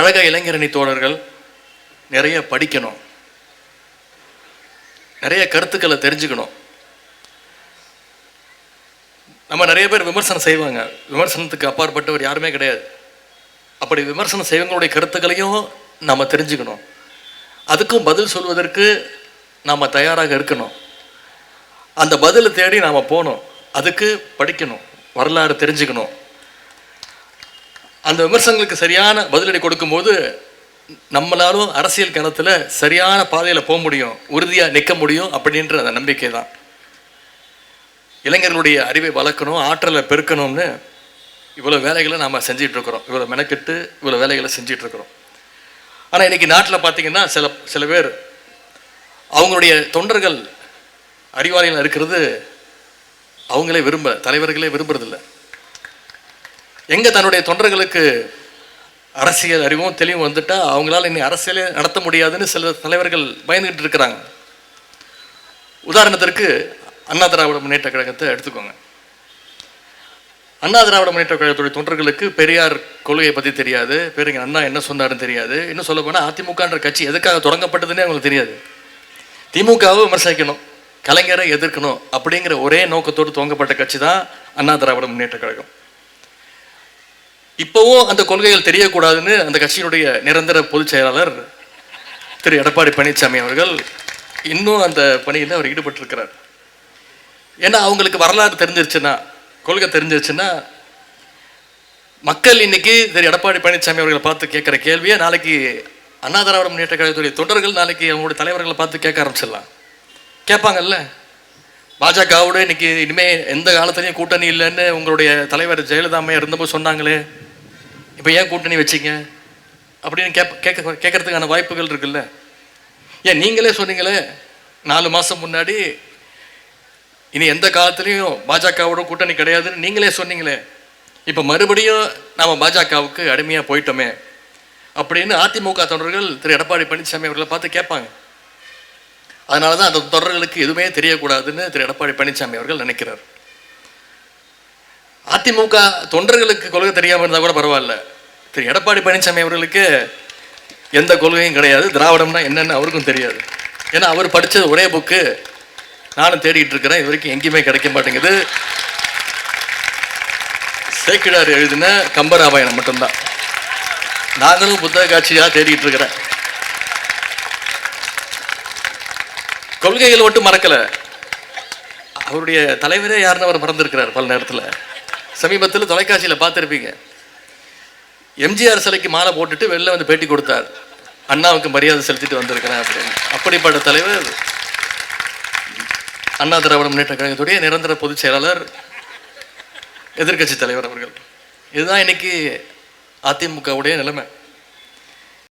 கழக இளைஞரணி தோழர்கள் நிறைய படிக்கணும். நிறைய கருத்துக்களை தெரிஞ்சுக்கணும். நம்ம நிறைய பேர் விமர்சனம் செய்வாங்க. விமர்சனத்துக்கு அப்பாற்பட்டவர் யாருமே கிடையாது. அப்படி விமர்சனம் செய்வங்களுடைய கருத்துக்களையும் நம்ம தெரிஞ்சுக்கணும். அதுக்கும் பதில் சொல்வதற்கு நாம் தயாராக இருக்கணும். அந்த பதிலை தேடி நாம் போகணும். அதுக்கு படிக்கணும். வரலாறு தெரிஞ்சுக்கணும். அந்த விமர்சனங்களுக்கு சரியான பதிலடி கொடுக்கும்போது நம்மளாலும் அரசியல் கணத்தில் சரியான பாதையில் போக முடியும் உறுதியாக நிற்க முடியும் அப்படின்ற அந்த நம்பிக்கை தான் இளைஞர்களுடைய அறிவை வளர்க்கணும் ஆற்றலை பெருக்கணும்னு இவ்வளோ வேலைகளை நாம் செஞ்சிட்ருக்கிறோம் இவ்வளோ மெனக்கெட்டு இவ்வளோ வேலைகளை செஞ்சிகிட்ருக்குறோம் ஆனால் இன்னைக்கு நாட்டில் பார்த்திங்கன்னா சில சில பேர் அவங்களுடைய தொண்டர்கள் அறிவாளிகள் இருக்கிறது அவங்களே விரும்ப தலைவர்களே விரும்புறதில்லை. எங்க தன்னுடைய தொண்டர்களுக்கு அரசியல் அறிவும் தெளிவும் வந்துட்டா அவங்களால இனி அரசியலே நடத்த முடியாதுன்னு சில தலைவர்கள் பயந்துகிட்டு இருக்கிறாங்க. உதாரணத்திற்கு அண்ணா திராவிட முன்னேற்ற கழகத்தை எடுத்துக்கோங்க. அண்ணா திராவிட முன்னேற்ற கழகத்துடைய தொண்டர்களுக்கு பெரியார் கொள்கையை பற்றி தெரியாது. பெரிய அண்ணா என்ன சொன்னாருன்னு தெரியாது. இன்னும் சொல்ல போனால் அதிமுகன்ற கட்சி எதுக்காக தொடங்கப்பட்டதுன்னே அவங்களுக்கு தெரியாது. திமுகவை விமர்சிக்கணும் கலைஞரை எதிர்க்கணும் அப்படிங்கிற ஒரே நோக்கத்தோடு துவங்கப்பட்ட கட்சி தான் அண்ணா திராவிட முன்னேற்ற கழகம். இப்போவும் அந்த கொள்கைகள் தெரியக்கூடாதுன்னு அந்த கட்சியினுடைய நிரந்தர பொதுச் செயலாளர் திரு எடப்பாடி பழனிசாமி அவர்கள் இன்னும் அந்த பணியில் அவர் ஈடுபட்டிருக்கிறார். ஏன்னா அவங்களுக்கு வரலாறு தெரிஞ்சிருச்சுன்னா கொள்கை தெரிஞ்சிருச்சுன்னா மக்கள் இன்னைக்கு திரு எடப்பாடி பழனிசாமி அவர்களை பார்த்து கேட்குற கேள்வியை நாளைக்கு அண்ணா திராவிட முன்னேற்ற கழகத்துடைய தொண்டர்கள் நாளைக்கு அவங்களுடைய தலைவர்களை பார்த்து கேட்க ஆரம்பிச்சிடலாம். கேட்பாங்கல்ல? பாஜகவோட இன்னைக்கு இனிமே எந்த காலத்துலையும் கூட்டணி இல்லைன்னு உங்களுடைய தலைவர் ஜெயலலிதா அம்மையா இருந்தபோது சொன்னாங்களே. இப்போ ஏன் கூட்டணி வச்சீங்க? அப்படின்னு கேட்ப கேட்க கேட்கறதுக்கான வாய்ப்புகள் இருக்குல்ல. ஏன் நீங்களே சொன்னீங்களே நாலு மாதம் முன்னாடி இனி எந்த காலத்துலேயும் பாஜகவோட கூட்டணி கிடையாதுன்னு நீங்களே சொன்னீங்களே. இப்போ மறுபடியும் நாம் பாஜகவுக்கு அடிமையாக போயிட்டோமே. அப்படின்னு அதிமுக தொண்டர்கள் திரு. எடப்பாடி பழனிசாமி அவர்களை பார்த்து கேட்பாங்க. அதனால தான் அந்த தொடர்களுக்கு எதுவுமே தெரியக்கூடாதுன்னு திரு. எடப்பாடி பழனிசாமி அவர்கள் நினைக்கிறார். அதிமுக தொண்டர்களுக்கு கொள்கை தெரியாமல் இருந்தால் கூட பரவாயில்ல. திரு. எடப்பாடி பழனிசாமி அவர்களுக்கு எந்த கொள்கையும் கிடையாது. திராவிடம்னா என்னென்னு அவருக்கும் தெரியாது. ஏன்னா அவர் படித்தது ஒரே புக்கு நானும் தேடிட்டு இருக்கிறேன். இது வரைக்கும் எங்கேயுமே கிடைக்க மாட்டேங்குது. சேக்கிழார் எழுதின கம்பராமாயணம் மட்டும்தான். நாங்களும் புத்தக காட்சியாக தேடிட்டு இருக்கிறேன். கொள்கைகள் மட்டும் மறக்கலை. அவருடைய தலைவரே யாருன்னு அவர் மறந்துருக்கிறார் பல நேரத்தில். சமீபத்தில் தொலைக்காட்சியில் பார்த்துருப்பீங்க. எம்ஜிஆர் சிலைக்கு மாலை போட்டுட்டு வெளில வந்து பேட்டி கொடுத்தார். அண்ணாவுக்கு மரியாதை செலுத்திட்டு வந்திருக்கிறேன் அப்படின்னு. அப்படிப்பட்ட தலைவர் அண்ணா திராவிட முன்னேற்ற கழகத்துடைய நிரந்தர பொதுச் செயலாளர் எதிர்க்கட்சி தலைவர் அவர்கள். இதுதான் இன்னைக்கு அதிமுகவுடைய நிலைமை.